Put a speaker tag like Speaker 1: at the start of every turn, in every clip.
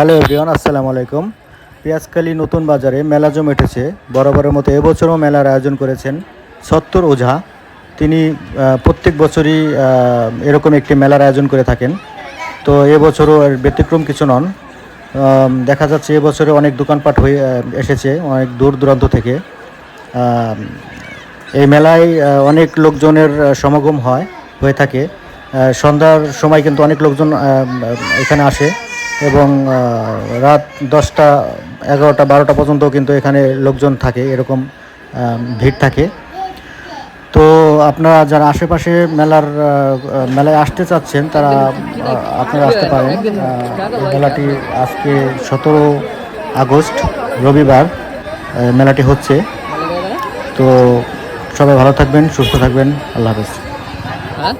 Speaker 1: Hello everyone, আসসালামু আলাইকুম। পেঁয়াজকালি নতুন বাজারে মেলা জমে উঠেছে বরাবরের মতো এবছরও মেলার আয়োজন করেছেন সত্তর ওঝা। তিনি প্রত্যেক বছরই এরকম একটি মেলার আয়োজন করে থাকেন। তো এবছরও এর ব্যতিক্রম কিছু নন। দেখা যাচ্ছে এবছরে অনেক দোকানপাট হয়ে এসেছে অনেক দূর দূরান্ত থেকে। এই মেলায় অনেক লোকজনের সমাগম হয়, হয়ে থাকে। সন্ধ্যার সময় কিন্তু অনেক লোকজন এখানে আসে। এবং রাত দশটা, এগারোটা, বারোটা পর্যন্ত কিন্তু এখানে লোকজন থাকে, এরকম ভিড় থাকে। তো আপনারা যারা আশেপাশে মেলার মেলায় আসতে চাচ্ছেন, তারা আপনারা আসতে পারেন। মেলাটি আজকে সতেরো আগস্ট, রবিবার মেলাটি হচ্ছে। তো সবাই ভালো থাকবেন, সুস্থ থাকবেন। আল্লাহ হাফেজ।
Speaker 2: হ্যাঁ?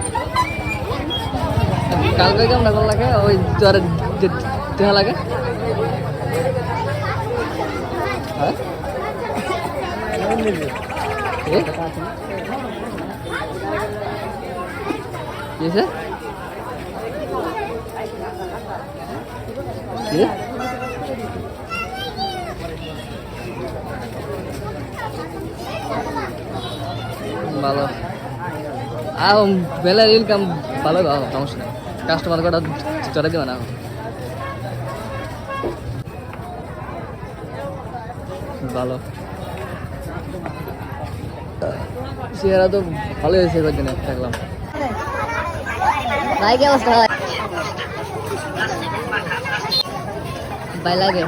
Speaker 2: কালকে কেমন লাগে? ওই জ্বর দেহা লাগে? হ্যাঁ? ভালো। আর বেলার ইনকাম ভালো সমস্যা নেই। কাস্টমার কটা চড়াই দেবে না। ভালো। চেহারা তো ভালো হয়েছে কয়েকদিন থাকলাম
Speaker 3: ভাই কি অবস্থা হয় ভাই লাগে।